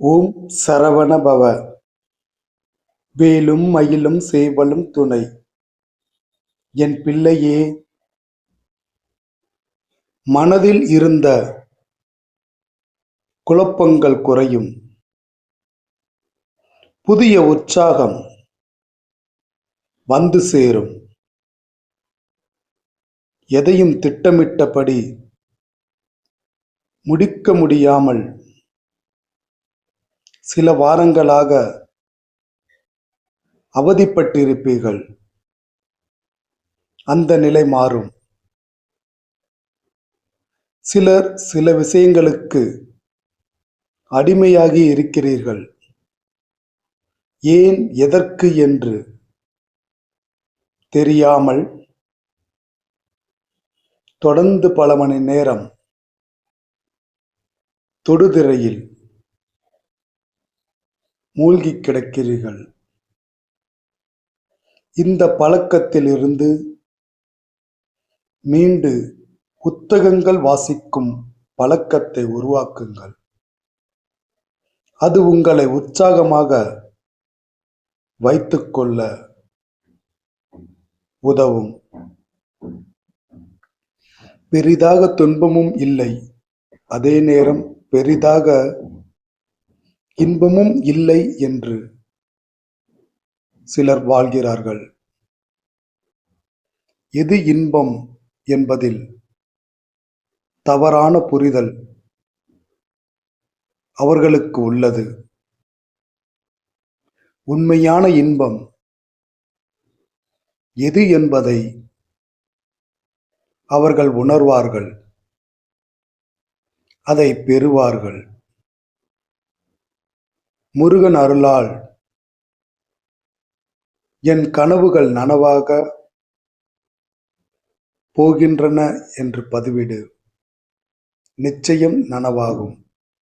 ஓம் சரவணபவ. வேலும் மயிலும் சேவலும் துணை. என் பிள்ளையே மனதில் இருந்த குழப்பங்கள் குறையும். புதிய உற்சாகம் வந்து சேரும். எதையும் திட்டமிட்டபடி முடிக்க முடியாமல் சில வாரங்களாக அவதிப்பட்டிருப்பீர்கள். அந்த நிலை மாறும். சிலர் சில விஷயங்களுக்கு அடிமையாகி இருக்கிறீர்கள். ஏன் எதற்கு என்று தெரியாமல் தொடர்ந்து பல மணி நேரம் தொடுதிரையில் மூழ்கி கிடக்கிறீர்கள். இந்த பழக்கத்திலிருந்து மீண்டு புத்தகங்கள் வாசிக்கும் பழக்கத்தை உருவாக்குங்கள். அது உங்களை உற்சாகமாக வைத்துக்கொள்ள உதவும். பெரிதாக துன்பமும் இல்லை. அதே நேரம் பெரிதாக இன்பமும் இல்லை என்று சிலர் வாழ்கிறார்கள். எது இன்பம் என்பதில் தவறான புரிதல் அவர்களுக்கு உள்ளது. உண்மையான இன்பம் எது என்பதை அவர்கள் உணர்வார்கள். அதை பெறுவார்கள். முருகன் அருளால் என் கனவுகள் நனவாக போகின்றன என்று பதிவிடு. நிச்சயம் நனவாகும்.